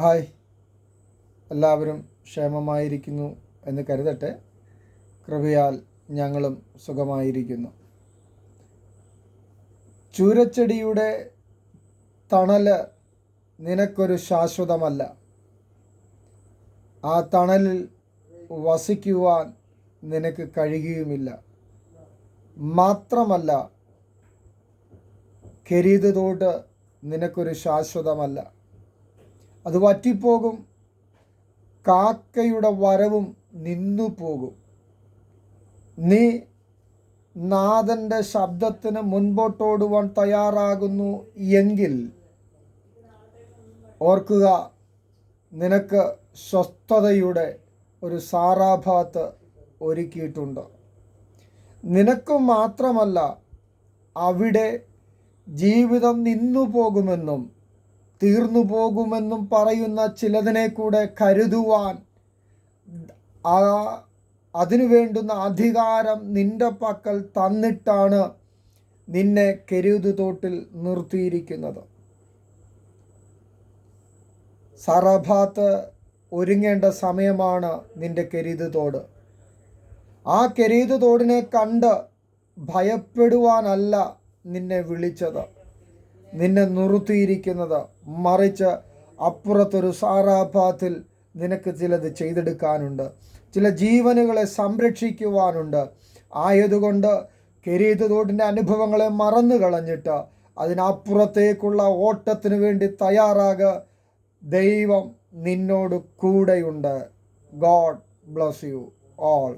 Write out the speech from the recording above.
Hi. എല്ലാവരും ക്ഷേമമായിരിക്കുന്നു എന്ന് കരുതട്ടെ. കൃപയാൽ ഞങ്ങളും സുഖമായിരിക്കുന്നു. ചൂരച്ചെടിയുടെ തണൽ നിനക്കൊരു ശാശ്വതമല്ല. ആ തണലിൽ വസിക്കുവാൻ നിനക്ക് കഴിയുകയുമില്ല. മാത്രമല്ല കെരീത് തോട്ട് നിനക്കൊരു ശാശ്വതമല്ല. അത് വറ്റിപ്പോകും. കാക്കയുടെ വരവും നിന്നു പോകും നീ നാഥന്റെ ശബ്ദത്തിന് മുൻപോട്ടോടുവാൻ തയ്യാറാകുന്നു എങ്കിൽ ഓർക്കുക നിനക്ക് സ്വസ്ഥതയുടെ ഒരു സാറാഭാത്ത് ഒരുക്കിയിട്ടുണ്ട്. നിനക്ക് മാത്രമല്ല അവിടെ ജീവിതം നിന്നു പോകുമെന്നും തീർന്നു പോകുമെന്നും പറയുന്ന ചിലതിനെ കൂടെ കരുതുവാൻ ആ അതിനു വേണ്ടുന്ന അധികാരം നിന്റെ പക്കൽ തന്നിട്ടാണ് നിന്നെ കരുതു തോട്ടിൽ നിർത്തിയിരിക്കുന്നത്. സറഭാത്ത് ഒരുങ്ങേണ്ട സമയമാണ് നിന്റെ കരുതു തോട്. ആ കെരീത് തോടിനെ കണ്ട് ഭയപ്പെടുവാനല്ല നിന്നെ വിളിച്ചത്. നിന്നെ നിർത്തിയിരിക്കുന്നത് മറിച്ച് അപ്പുറത്തൊരു സാറാഭാത്തിൽ നിനക്ക് ചിലത് ചെയ്തെടുക്കാനുണ്ട്. ചില ജീവനുകളെ സംരക്ഷിക്കുവാനുണ്ട്. ആയതുകൊണ്ട് കെരീത് അനുഭവങ്ങളെ മറന്നു കളഞ്ഞിട്ട് അതിനപ്പുറത്തേക്കുള്ള ഓട്ടത്തിന് വേണ്ടി തയ്യാറാക ദൈവം നിന്നോട് കൂടെയുണ്ട്. God bless you all.